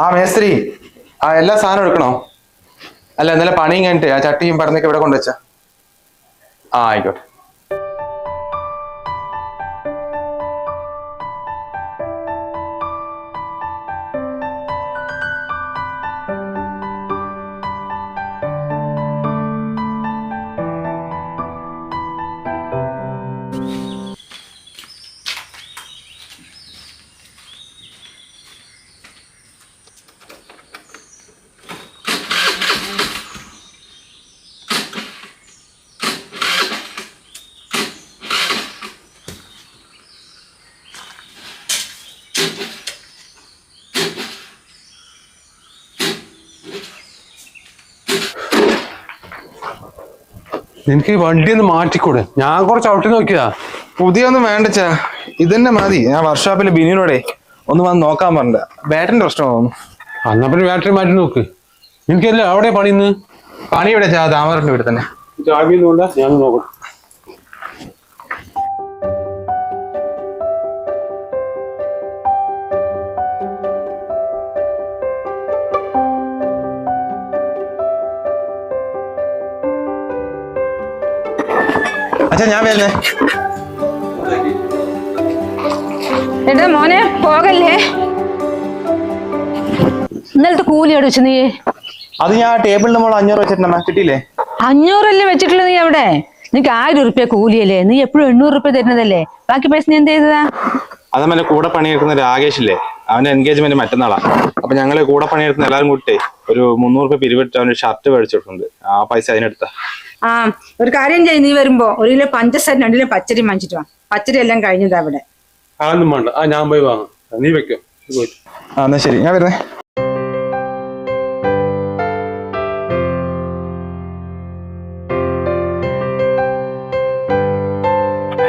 ആ മേസ്ത്രി ആ എല്ലാ സാധനവും എടുക്കണോ? അല്ല ഇന്നലെ പണിയും കഴിഞ്ഞിട്ട് ആ ചട്ടിയും പടന്നൊക്കെ ഇവിടെ കൊണ്ടുവച്ച. ആ ആയിക്കോട്ടെ. നിനക്ക് ഈ വണ്ടി ഒന്ന് മാറ്റിക്കൂടെ? ഞാൻ കുറച്ച് ഔട്ടി നോക്കിയതാ. പുതിയൊന്നും വേണ്ടച്ചാ ഇതന്നെ മതി. ഞാൻ വർക്ക്ഷോപ്പിൽ ബിനിയോടെ ഒന്ന് വന്ന് നോക്കാൻ പറഞ്ഞ ബാറ്ററിന്റെ പ്രശ്നമാകുന്നു അന്നാ പിന്നെ ബാറ്ററി മാറ്റി നോക്ക്. നിനക്കല്ലേ അവിടെ പണിന്ന് പണി ഇവിടെ ചാ താമരന്റെ ഇവിടെ തന്നെ. ഞാൻ നോക്കാം അച്ഛാ ഞാൻ വരുന്നേ. എടാ മോനെ പോകല്ലേ? ഇന്നലത്തെ കൂലി വെച്ച് നീ? അത് ഞാൻ ടേബിളിന് മോൾ അഞ്ഞൂറ് വെച്ചിട്ടുണ്ടമ്മ കിട്ടിയില്ലേ? അഞ്ഞൂറല്ലേ വെച്ചിട്ടുള്ളത് നീ അവിടെ? നിനക്ക് ആയിരം ഉറുപ്പ്യ കൂലിയല്ലേ? നീ എപ്പോഴും എണ്ണൂറ് ഉറുപ്പ്യ തരുന്നതല്ലേ? ബാക്കി പൈസ നീ എന്ത് ചെയ്തതാ? അതമ്മ കൂടെ പണിയെടുക്കുന്ന രാകേഷ് ഇല്ലേ? അവന്റെ എൻഗേജ്മെന്റ് മറ്റന്നാളാ. അപ്പൊ ഞങ്ങൾ കൂടെ പണിയെടുക്കുന്ന എല്ലാവരും കൂട്ടി ഒരു മുന്നൂറ് രൂപ പിരിവിട്ട് അവന് ഷർട്ട് മേടിച്ചിട്ടുണ്ട്. ആ പൈസ അതിനെടുത്ത. ആ ഒരു കാര്യം ചെയ്യും നീ വരുമ്പോ ഒരു കിലോ പഞ്ചസാര രണ്ട് കിലോ പച്ചരി വാങ്ങിച്ചിട്ട് വാ. പച്ചരി എല്ലാം കഴിഞ്ഞതാ അവിടെ വേണ്ട. ആ ഞാൻ പോയി വാങ്ങാം. നീ വെക്കോ. പോയിട്ട്. ആ എന്നാ ശരി. ഞാൻ വരുന്നേ.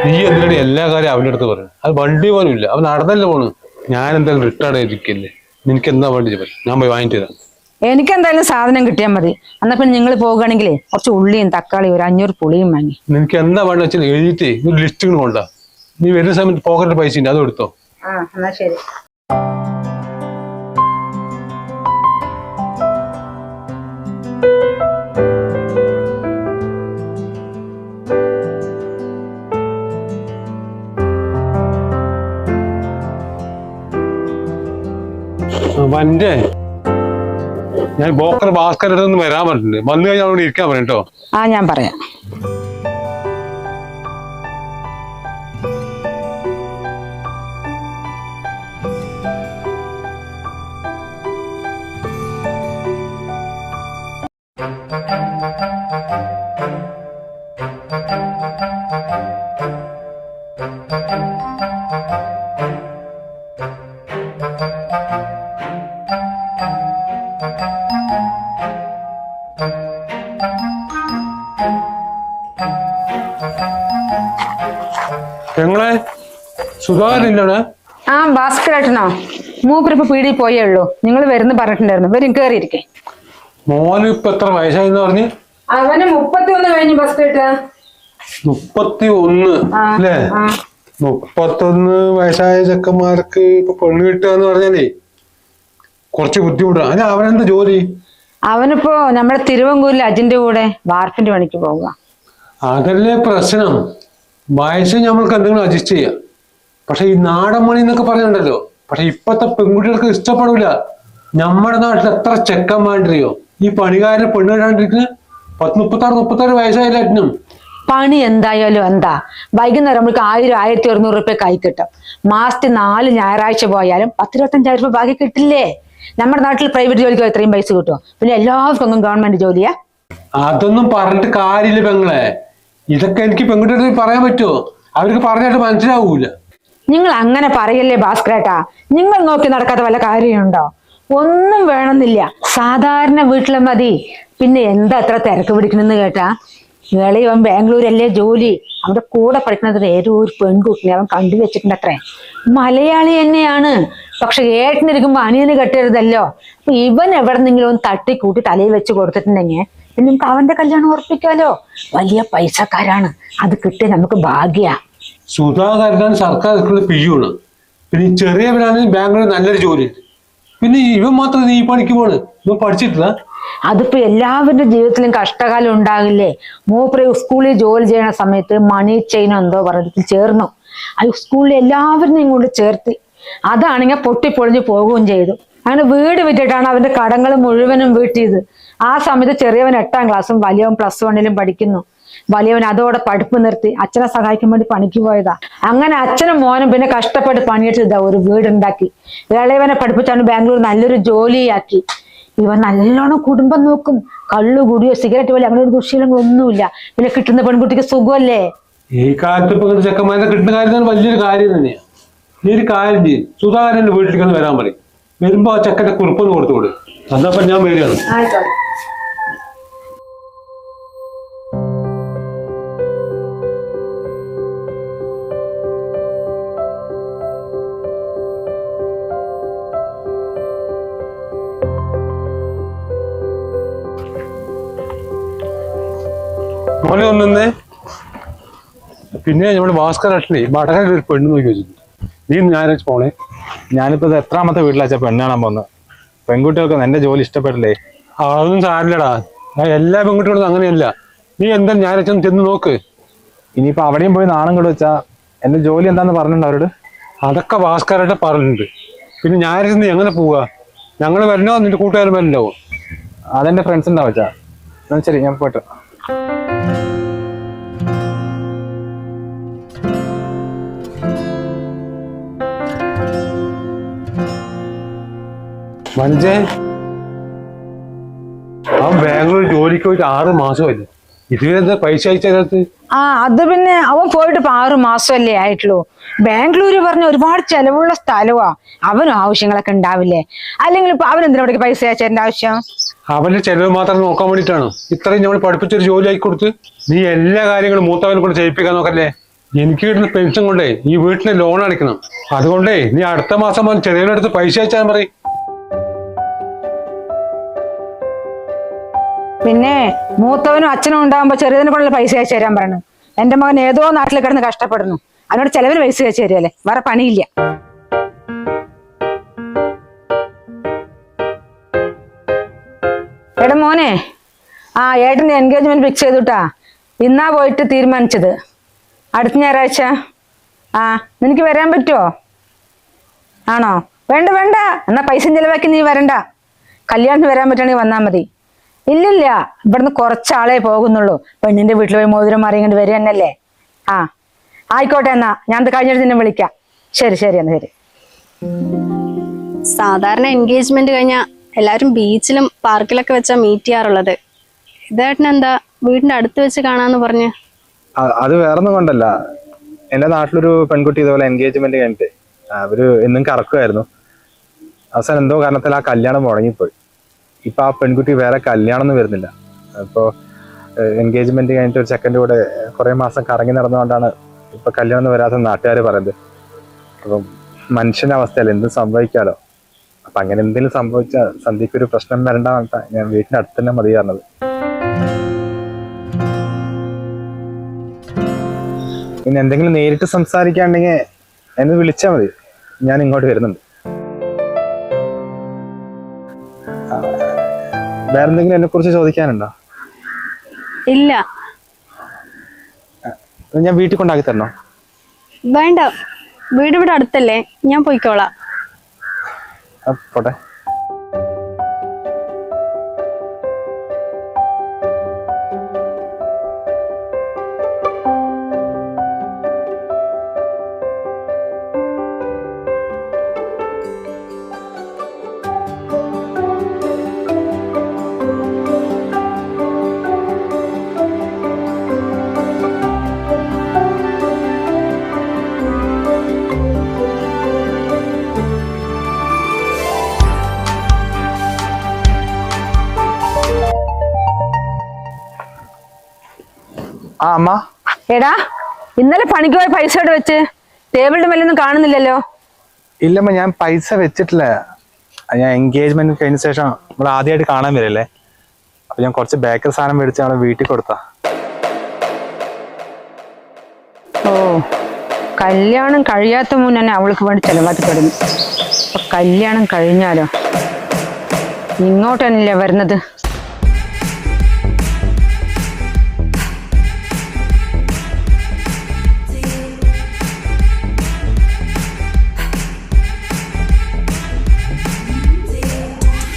നീ എന്തിനാണ് എല്ലാ കാര്യം അവന്റെ അടുത്ത് പറയുന്നത്? അത് വണ്ടി പോലും ഇല്ല. അവൻ നടന്നല്ലേ പോണ് ഞാൻ എന്തായാലും റിട്ടയർഡ് ആയിരിക്കില്ലേ? നിനക്ക് എന്താ വേണ്ടി ഞാൻ പോയി വാങ്ങിട്ട് തരാം എനിക്ക് എന്തായാലും സാധനം കിട്ടിയാൽ മതി. എന്നാ പിന്നെ നിങ്ങൾ പോകുകയാണെങ്കിൽ കുറച്ച് ഉള്ളിയും തക്കാളിയും ഒരു അഞ്ഞൂറ് പുളിയും വാങ്ങി. നിനക്ക് എന്താ വേണ്ട വെച്ചാൽ എഴുതിയിട്ട് ലിസ്റ്റ് കൊണ്ടാ നീ വരുന്ന സമയത്ത് പോക്കറ്റ് പൈസ ഉണ്ട് അത് എടുത്തോ. ആ എന്നാ ശരി. വന്റെ ഞാൻ ബോക്കർ ഭാസ്കർ അടുത്ത് വരാൻ പറഞ്ഞിട്ടുണ്ട്. വന്നു കഴിഞ്ഞാൽ അവിടെ ഇരിക്കാൻ പറയും കേട്ടോ ആ ഞാൻ പറയാം. ഞങ്ങളെ അവിടെ ആ ഭാസ്കരേട്ടനോ മൂപ്പരിപ്പോ പീടിയിൽ പോയേ ഉള്ളൂ. നിങ്ങൾ വരുന്ന പറഞ്ഞിട്ടുണ്ടായിരുന്നു. വരും കേറിയിരിക്കേ. മോന് ഇപ്പൊ എത്ര വയസ്സായെന്ന് പറഞ്ഞു? അവന് മുപ്പത്തി ഒന്ന് കഴിഞ്ഞു ഭാസ്കരേട്ട മുപ്പത്തി ഒന്ന് അല്ലേ. മുപ്പത്തൊന്ന് വയസ്സായ ചെക്കന്മാർക്ക് ഇപ്പൊ പെണ്ണ് കിട്ടുക എന്ന് പറഞ്ഞാലേ കുറച്ച് ബുദ്ധിമുട്ടാണ് അല്ല അവനെന്താ ജോലി? അവനിപ്പോ നമ്മുടെ തിരുവങ്കൂരിൽ അജിന്റെ കൂടെ വാർപ്പിന്റെ പണിക്ക് പോവുക. അതല്ലേ പ്രശ്നം. വയസ്സ് നമ്മൾക്ക് എന്തെങ്കിലും അഡ്ജസ്റ്റ് ചെയ്യാം. പക്ഷെ ഈ നാടൻ മണി എന്നൊക്കെ പറയുന്നുണ്ടല്ലോ. പക്ഷെ ഇപ്പത്തെ പെൺകുട്ടികൾക്ക് ഇഷ്ടപ്പെടില്ല നമ്മുടെ നാട്ടിൽ എത്ര ചെക്കന്മാരിയോ ഈ പണിക്കാരനെ പെണ്ണ് കിട്ടാണ്ടിരിക്കുന്ന പത്ത് മുപ്പത്താറ് മുപ്പത്താറ് വയസ്സായാലും പണി എന്തായാലും എന്താ? വൈകുന്നേരം നമ്മൾക്ക് ആയിരം ആയിരത്തി ഒരുന്നൂറ് റുപ്യ കൈ കിട്ടും. മാസത്തിൽ നാല് ഞായറാഴ്ച പോയാലും പത്തിരുപത്തഞ്ചായിരം രൂപ ബാക്കി കിട്ടില്ലേ? നമ്മുടെ നാട്ടിൽ പ്രൈവറ്റ് ജോലിക്ക് ഇത്രയും പൈസ കിട്ടുമോ പിന്നെ എല്ലാവർക്കും ഗവൺമെന്റ് ജോലിയാ? അതൊന്നും പറഞ്ഞിട്ട് കാര്യമില്ല പെങ്ങളെ. ഇതൊക്കെ എനിക്ക് പെൺകുട്ടികളെ പറയാൻ പറ്റുമോ അവർക്ക് പറഞ്ഞിട്ട് മനസ്സിലാവൂല. നിങ്ങൾ അങ്ങനെ പറയല്ലേ ഭാസ്കരേട്ടാ? നിങ്ങൾ നോക്കി നടക്കാത്ത വല്ല കാര്യമുണ്ടോ? ഒന്നും വേണമെന്നില്ല. സാധാരണ വീട്ടിലെ മതി. പിന്നെ എന്താ അത്ര തിരക്ക് പിടിക്കണമെന്ന് കേട്ടാ? ഇളയവൻ ബാംഗ്ലൂരല്ലേ ജോലി. അവന്റെ കൂടെ പഠിക്കുന്നത് ഏതോ ഒരു പെൺകുട്ടിനെ അവൻ കണ്ടു വെച്ചിട്ടുണ്ട് അത്രേ മലയാളി തന്നെയാണ്. പക്ഷെ ഏട്ടനിരിക്കുമ്പോ അനിയന് കെട്ടരുതല്ലോ അപ്പൊ ഇവൻ എവിടെന്നെങ്കിലും ഒന്ന് തട്ടിക്കൂട്ടി തലയിൽ വെച്ച് കൊടുത്തിട്ടുണ്ടെങ്കിൽ പിന്നെ നമുക്ക് അവന്റെ കല്യാണം ഉറപ്പിക്കാലോ? വലിയ പൈസക്കാരാണ്. അത് കിട്ടിയ നമുക്ക് ഭാഗ്യ. സുധാകരൻ സർക്കാർ സ്കൂളിൽ പിഴിയാണ് പിന്നെ ഈ ചെറിയവരാണെങ്കിൽ ബാംഗ്ലൂർ നല്ലൊരു ജോലി. പിന്നെ ഇവൻ മാത്രം നീ പണിക്ക് പോണ്. ഇവൻ പഠിച്ചിട്ടില്ല. അതിപ്പോ എല്ലാവരുടെ ജീവിതത്തിലും കഷ്ടകാലം ഉണ്ടാകില്ലേ? മൂപ്പര് സ്കൂളിൽ ജോലി ചെയ്യണ സമയത്ത് മണി ചെയിൻ എന്തോ പറഞ്ഞിട്ട് ചേർന്നു. അത് സ്കൂളിൽ എല്ലാവരും കൊണ്ട് ചേർത്തി. അതാണെങ്കിൽ പൊട്ടിപ്പൊളിഞ്ഞ് പോകുകയും ചെയ്തു. അങ്ങനെ വീട് വിറ്റിട്ടാണ് അവന്റെ കടങ്ങൾ മുഴുവനും വീട്ടിയത്. ആ സമയത്ത് ചെറിയവൻ എട്ടാം ക്ലാസ്സും വലിയവൻ പ്ലസ് വണ്ണിലും പഠിക്കുന്നു. വലിയവൻ അതോടെ പഠിപ്പ് നിർത്തി അച്ഛനെ സഹായിക്കാൻ വേണ്ടി പണിക്ക് പോയതാ. അങ്ങനെ അച്ഛനും മോനും പിന്നെ കഷ്ടപ്പെട്ട് പണിയെടുത്ത് ഒരു വീടുണ്ടാക്കി. ഇളയവനെ പഠിപ്പിച്ചാണ് ബാംഗ്ലൂർ നല്ലൊരു ജോലിയാക്കി. ഇവൻ നല്ലോണം കുടുംബം നോക്കും. കള്ളു കുടിയോ സിഗരറ്റ് പോലെ അങ്ങനെ ഒരു ദുശീലങ്ങളൊന്നുമില്ല. പിന്നെ കിട്ടുന്ന പെൺകുട്ടിക്ക് സുഖമല്ലേ? ഈ കാലത്ത് ഇപ്പൊ ചെക്കന്മാരെ കിട്ടുന്ന കാര്യം വലിയൊരു കാര്യം തന്നെയാ. നീ ഒരു കാര്യം ചെയ്യും. സുധാകരന്റെ വീട്ടിലേക്ക് വരാൻ പറയും. വരുമ്പോ ആ ചെക്കന്റെ കുറിപ്പൊന്ന് കൊടുത്തു കൊടുക്കും എന്നപ്പോ ഞാൻ വരികയാണ്. മോനെ കൊണ്ടുവന്നേ പിന്നെ നമ്മുടെ ഭാസ്കർ അട്ടലി വടകര ഒരു പെണ്ണ് നോക്കി വെച്ചിട്ടുണ്ട്. നീ ഞായറാഴ്ച പോണേ? ഞാനിപ്പോ ഇത് എത്രാമത്തെ വീട്ടിലാച്ച പെണ്ണ് കാണാൻ പോകുന്നത്? പെൺകുട്ടികൾക്ക് എന്റെ ജോലി ഇഷ്ടപ്പെടില്ലേ? അതൊന്നും സാരില്ലടാ എല്ലാ പെൺകുട്ടികളും അങ്ങനെയല്ല. നീ എന്താ ഞായറാഴ്ച ചെന്ന് നോക്ക്. ഇനിയിപ്പോ അവിടെയും പോയി നാണം കൂടെ വെച്ചാ എന്റെ ജോലി എന്താന്ന് പറഞ്ഞിട്ടുണ്ട് അവരോട്? അതൊക്കെ ഭാസ്കരായിട്ട് പറഞ്ഞിട്ടുണ്ട്. പിന്നെ ഞായറാഴ്ച നീ എങ്ങനെ പോവാ? ഞങ്ങൾ വരണോ? നിന്റെ കൂട്ടുകാരൻ വരണോ അതെന്റെ ഫ്രണ്ട്സ് ഉണ്ടാവും വെച്ചാ എന്നാ ശരി ഞാൻ പോയിട്ട് മനജേ അവൻ ബാംഗ്ലൂർ ജോലിക്ക് പോയിട്ട് ആറ് മാസമല്ലേ? ഇതുവരെ പൈസ അയച്ചത് ആ അത് പിന്നെ അവൻ പോയിട്ട് ഇപ്പൊ ആറു മാസമല്ലേ ആയിട്ടുള്ളൂ. ബാംഗ്ലൂര് പറഞ്ഞ ഒരുപാട് ചെലവുള്ള സ്ഥലവാ. അവനും ആവശ്യങ്ങളൊക്കെ ഉണ്ടാവില്ലേ? അല്ലെങ്കിൽ ഇപ്പൊ അവൻ എന്തിനാ പൈസ അയച്ചതിന്റെ ആവശ്യം? അവന്റെ ചെലവ് മാത്രം നോക്കാൻ വേണ്ടിയിട്ടാണ്. ഇത്രയും നമ്മൾ പഠിപ്പിച്ചൊരു ജോലി ആയി കൊടുത്ത് നീ എല്ലാ കാര്യങ്ങളും മൂത്തവനെ കൊണ്ട് ചെയ്യിപ്പിക്കാൻ നോക്കല്ലേ? എനിക്ക് കിട്ടുന്ന പെൻഷൻ കൊണ്ടേ ഈ വീട്ടിന് ലോൺ അടയ്ക്കണം. അതുകൊണ്ടേ നീ അടുത്ത മാസം വന്ന് ചെറിയടുത്ത് പൈസ അയച്ചാൽ പറയും പിന്നെ മൂത്തവനും അച്ഛനും ഉണ്ടാകുമ്പോ ചെറിയതിനെ കൊണ്ടുള്ള പൈസ അയച്ചു തരാൻ പറഞ്ഞു എന്റെ മകൻ ഏതോ നാട്ടിൽ കിടന്ന് കഷ്ടപ്പെടുന്നു. അതിനോട് ചെലവിന് പൈസ അയച്ചു തരുമല്ലേ വേറെ പണിയില്ല. മോനെ. ആ ഏട്ടന്റെ എൻഗേജ്മെന്റ് ഫിക്സ് ചെയ്തുട്ടാ. ഇന്നാ പോയിട്ട് തീരുമാനിച്ചത്. അടുത്ത ഞായറാഴ്ച. ആ നിനക്ക് വരാൻ പറ്റുമോ ആണോ? വേണ്ട വേണ്ട. എന്നാ പൈസ ചെലവാക്കി നീ വരണ്ട. കല്യാണത്തിന് വരാൻ പറ്റുകയാണെങ്കിൽ വന്നാൽ മതി. ഇല്ലില്ല. ഇവിടുന്ന് കുറച്ചാളെ പോകുന്നുള്ളൂ. പെണ്ണിന്റെ വീട്ടിൽ പോയി മോതിരം മാറിയങ്ങോട്ട് വരിക തന്നെയല്ലേ? ആ. ആയിക്കോട്ടെ എന്നാ. ഞാൻ കഴിഞ്ഞിട്ട് നിന്നെ വിളിക്കാം. ശരി ശരി എന്നാ ശരി. സാധാരണ എൻഗേജ്മെന്റ് കഴിഞ്ഞാൽ എല്ലാവരും ബീച്ചിലും പാർക്കിലൊക്കെ വെച്ചാ മീറ്റ് ചെയ്യാറുള്ളത്. ഇതേട്ടൻ എന്താ വീടിന്റെ അടുത്ത് വെച്ച് കാണാന്ന് പറഞ്ഞ്? അത് വേറൊന്നും കൊണ്ടല്ല. എന്റെ നാട്ടിലൊരു പെൺകുട്ടി ഇതുപോലെ എൻഗേജ്മെന്റ് കഴിഞ്ഞിട്ട് അവർ എന്നും കറക്കുമായിരുന്നു അവസാനം എന്തോ കാരണത്തിൽ ആ കല്യാണം മുടങ്ങിപ്പോയി. ഇപ്പൊ ആ പെൺകുട്ടി വേറെ കല്യാണം ഒന്നും വരുന്നില്ല. അപ്പോ എൻഗേജ്മെന്റ് കഴിഞ്ഞിട്ട് ഒരു ചെക്കന്റെ കൂടെ കുറെ മാസം കറങ്ങി നടന്നുകൊണ്ടാണ് ഇപ്പൊ കല്യാണം വരാത്ത നാട്ടുകാർ പറയുന്നത്. അപ്പം മനുഷ്യന്റെ അവസ്ഥയല്ല എന്തും സംഭവിക്കാലോ? അപ്പൊ അങ്ങനെ എന്തെങ്കിലും സംഭവിച്ച സന്ധ്യക്ക് ഒരു പ്രശ്നം വരണ്ട ഞാൻ വീട്ടിന്റെ അടുത്ത് തന്നെ മതി പറഞ്ഞത്. പിന്നെ എന്തെങ്കിലും നേരിട്ട് സംസാരിക്കാണ്ടെങ്കിൽ എന്നെ വിളിച്ചാൽ മതി. ഞാൻ ഇങ്ങോട്ട് വരുന്നുണ്ട്. വേറെന്തെങ്കിലും എന്നെ കുറിച്ച് ചോദിക്കാനുണ്ടോ? ഇല്ല. ഞാൻ വീട്ടിൽ കൊണ്ടാക്കി തരണോ? വേണ്ട. വീട് ഇവിടെ അടുത്തല്ലേ. ഞാൻ പോയിക്കോളാം. പോട്ടെ. അമ്മ. എടാ ഇന്നലെ പണിക്ക് പോയ പൈസ ഇവിടെ വെച്ച്? ടേബിളിന്റെ മേലൊന്നും കാണുന്നില്ലല്ലോ. ഇല്ലമ്മ ഞാൻ പൈസ വെച്ചിട്ടില്ല. ഞാൻ എൻഗേജ്മെന്റ് കഴിഞ്ഞ ശേഷം നമ്മൾ ആദ്യമായിട്ട് കാണാൻ വരില്ലേ? അപ്പൊ ഞാൻ കുറച്ച് ബേക്കറി സാധനം മേടിച്ച് നമ്മളെ വീട്ടിൽ കൊടുത്താ. ഓ കല്യാണം കഴിയാത്ത മുന്നേ തന്നെ അവൾക്ക് വേണ്ടി ചെലവാക്കപ്പെടുന്നു. അപ്പൊ കല്യാണം കഴിഞ്ഞാലോ? ഇങ്ങോട്ടല്ലേ വരുന്നത്?